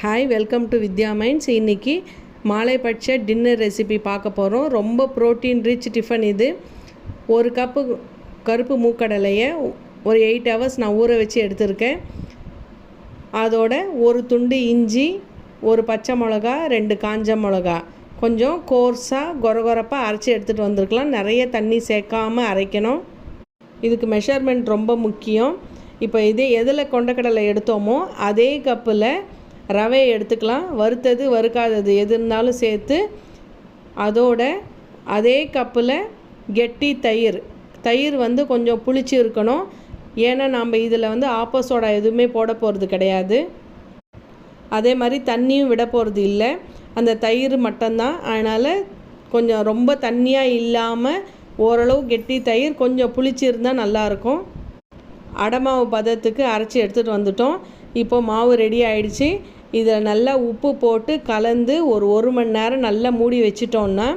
Hi welcome to Vidya mines இன்றைக்கி பட்ச dinner recipe பார்க்க போகிறோம் ரொம்ப ப்ரோட்டீன் ரிச் டிஃபன் இது. ஒரு கப்பு கருப்பு மூக்கடலையை ஒரு எயிட் ஹவர்ஸ் நான் ஊற வச்சு எடுத்திருக்கேன். அதோட ஒரு துண்டு இஞ்சி ஒரு பச்சை மிளகா ரெண்டு காஞ்ச மிளகா. கொஞ்சம் கோர்ஸாக கொரகொரப்பாக அரைச்சி எடுத்துகிட்டு வந்திருக்கலாம். நிறைய தண்ணி சேர்க்காமல் அரைக்கணும். இதுக்கு மெஷர்மெண்ட் ரொம்ப முக்கியம். இப்போ இதே எதில் கொண்டக்கடலை எடுத்தோமோ அதே கப்பில் ரவையை எடுத்துக்கலாம். வறுத்தது வறுக்காதது எது இருந்தாலும் சேர்த்து அதோட அதே கப்பில் கெட்டி தயிர். தயிர் வந்து கொஞ்சம் புளிச்சு இருக்கணும். ஏன்னா நம்ம இதில் வந்து ஆப்போசோடா எதுவுமே போட போகிறது கிடையாது. அதே மாதிரி தண்ணியும் விட போகிறது இல்லை. அந்த தயிர் மட்டும்தான். அதனால் கொஞ்சம் ரொம்ப தண்ணியாக இல்லாமல் ஓரளவு கெட்டி தயிர் கொஞ்சம் புளிச்சிருந்தால் நல்லாயிருக்கும் அடமாவு பதத்துக்கு அரைச்சி எடுத்துகிட்டு வந்துட்டோம். இப்போ மாவு ரெடி ஆயிடுச்சு. இதில் நல்லா உப்பு போட்டு கலந்து ஒரு ஒரு மணி நேரம் நல்லா மூடி வச்சிட்டோன்னா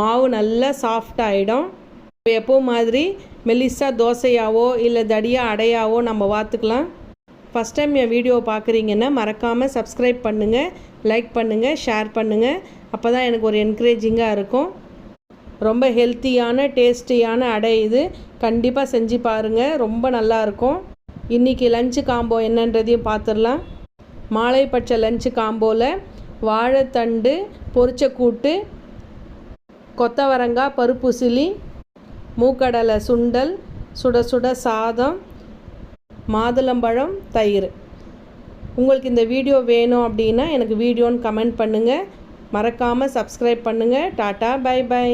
மாவு நல்லா சாஃப்ட் ஆகிடும் எப்போ மாதிரி மெல்லிசா தோசையாவோ இல்லை தடியாக அடையாவோ நம்ம வாத்துக்கலாம். ஃபஸ்ட் டைம் என் வீடியோ பார்க்குறீங்கன்னா மறக்காமல் சப்ஸ்கிரைப் பண்ணுங்கள் லைக் பண்ணுங்கள் ஷேர் பண்ணுங்கள் அப்போ தான் எனக்கு ஒரு என்கரேஜிங்காக இருக்கும். ரொம்ப ஹெல்த்தியான டேஸ்டியான அடை இது. கண்டிப்பாக செஞ்சு பாருங்கள் ரொம்ப நல்லாயிருக்கும் இன்றைக்கி லஞ்சு காம்போ என்னன்றதையும் பார்த்துடலாம் மாலை பட்ச லஞ்சு காம்போவில் வாழைத்தண்டு பொரிச்ச கூட்டு கொத்தவரங்காய் பருப்பு சிலி மூக்கடலை சுண்டல் சுட சுட சாதம் மாதுளம்பழம் தயிர். உங்களுக்கு இந்த வீடியோ வேணும் அப்படின்னா எனக்கு வீடியோன்னு கமெண்ட் பண்ணுங்கள் மறக்காமல் சப்ஸ்கிரைப் பண்ணுங்கள் டாட்டா பை பை